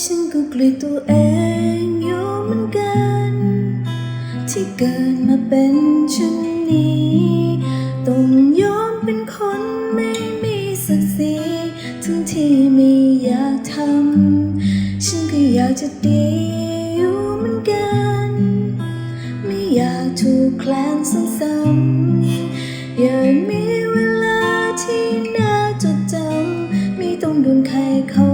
ฉันก็กลีตัวเองอยู่เหมือนกัน ที่เกิดมาเป็นเช่นนี้ต้องยอมเป็นคนไม่มีศักดิ์ศรีทั้งที่ไม่อยากทำฉันก็อยากจะดีอยู่เหมือนกัน ไม่อยากถูกแคลนซ้ำๆอย่ามีเวลาที่น่าจดจำไม่ต้องโดนใครเขา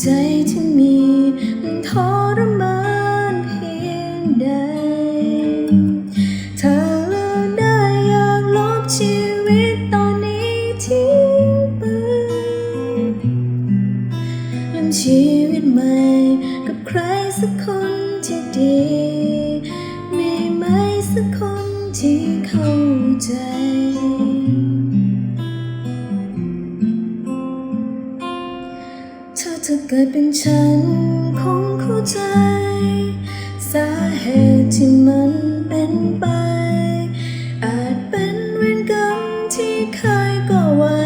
ใจที่มีมันทรมานเพียงใดถ้าเลือกได้อยากลบชีวิตตอนนี้ทิ้งไปเริ่มชีวิตใหม่กับใครสักคนที่ดีมีไหมสักคนที่เข้าใจ ถ้าเธอเกิดเป็นฉันคงเข้าใจ สาเหตุที่มันเป็นไป อาจเป็นเวรกรรมที่เคยก่อไว้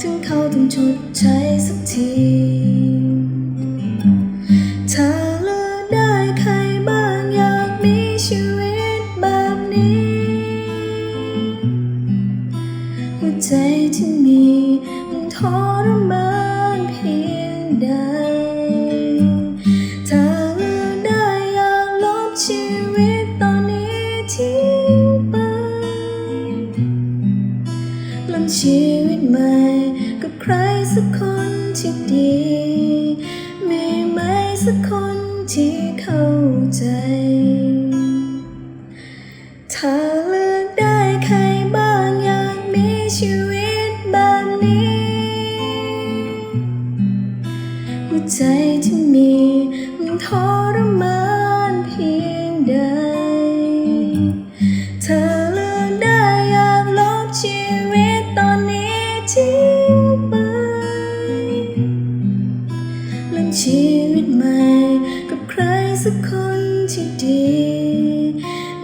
ถึงเขาต้องชดใช้สักทีถ้าเลือกได้ใครบ้างอยากมีชีวิตแบบนี้หัวใจที่มีมันทรมาน ชีวิตใหม่ กับใครสักคนที่ดี มีไหมสักคนที่เข้าใจ ถ้าเลือกได้ใครบ้างอยากมีชีวิตแบบนี้หัวใจที่มีมันทร สักคนที่ดี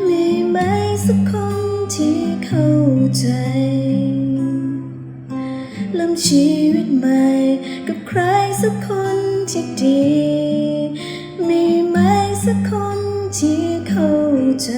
มีไหมสักคนที่เข้าใจเริ่มชีวิตใหม่กับใครสักคนที่ดี มีไหมสักคนที่เข้าใจ